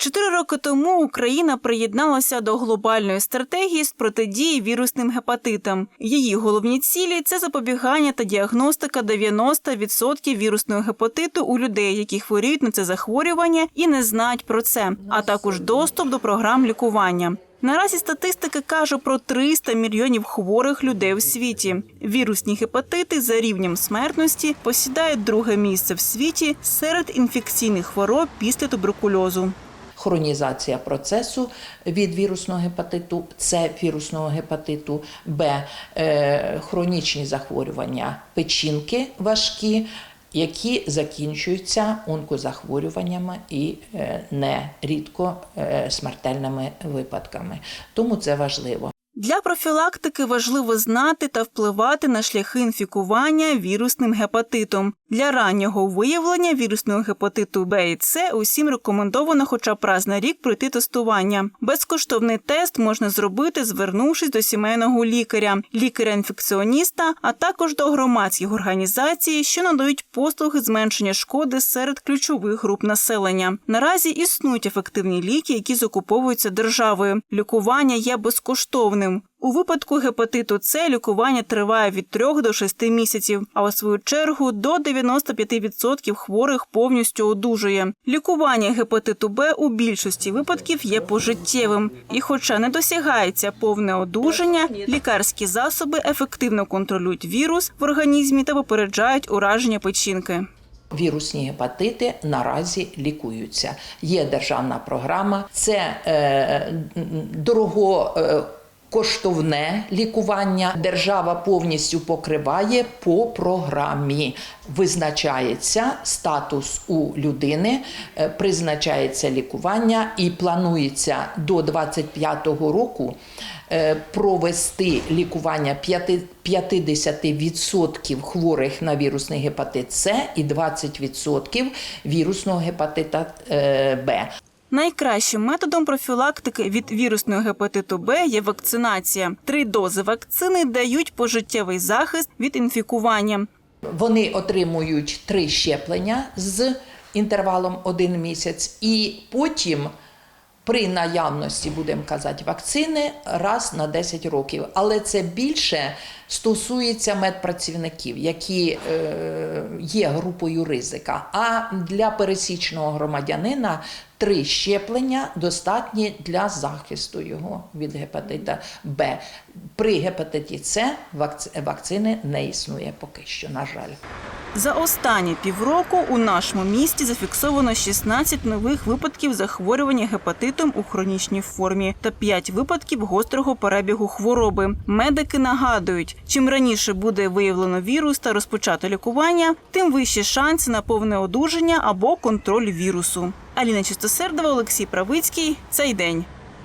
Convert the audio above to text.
Чотири роки тому Україна приєдналася до глобальної стратегії з протидії вірусним гепатитам. Її головні цілі це запобігання та діагностика 90% вірусного гепатиту у людей, які хворіють на це захворювання і не знають про це, а також доступ до програм лікування. Наразі статистика каже про 300 мільйонів хворих людей у світі. Вірусні гепатити за рівнем смертності посідають друге місце в світі серед інфекційних хвороб після туберкульозу. Хронізація процесу від вірусного гепатиту, С вірусного гепатиту, Б е, хронічні захворювання печінки важкі, які закінчуються онкозахворюваннями і е, нерідко е, смертельними випадками. Тому це важливо. Для профілактики важливо знати та впливати на шляхи інфікування вірусним гепатитом. Для раннього виявлення вірусного гепатиту Б і С усім рекомендовано хоча б раз на рік пройти тестування. Безкоштовний тест можна зробити, звернувшись до сімейного лікаря, лікаря-інфекціоніста, а також до громадських організацій, що надають послуги зменшення шкоди серед ключових груп населення. Наразі існують ефективні ліки, які закуповуються державою. Лікування є безкоштовним. У випадку гепатиту С лікування триває від 3 до 6 місяців, а у свою чергу до 95% хворих повністю одужує. Лікування гепатиту Б у більшості випадків є пожиттєвим. І, хоча не досягається повне одужання, лікарські засоби ефективно контролюють вірус в організмі та попереджають ураження печінки. Вірусні гепатити наразі лікуються. Є державна програма, це е, дорого. Е, Коштовне лікування держава повністю покриває по програмі. Визначається статус у людини, е, призначається лікування і планується до 25-го року е, провести лікування 50% хворих на вірусний гепатит С і 20% вірусного гепатита е, Б. Найкращим методом профілактики від вірусного гепатиту Б є вакцинація. Три дози вакцини дають пожиттєвий захист від інфікування. Вони отримують три щеплення з інтервалом один місяць, і потім. При наявності, будемо казати, вакцини раз на 10 років. Але це більше стосується медпрацівників, які е, є групою ризика. А для пересічного громадянина три щеплення достатні для захисту його від гепатита Б. При гепатиті С вакци- вакцини не існує поки що, на жаль. За останні півроку у нашому місті зафіксовано 16 нових випадків захворювання гепатитом у хронічній формі та 5 випадків гострого перебігу хвороби. Медики нагадують, чим раніше буде виявлено вірус та розпочато лікування, тим вищі шанси на повне одужання або контроль вірусу. Аліна Чистосердова, Олексій Правицький. Цей день.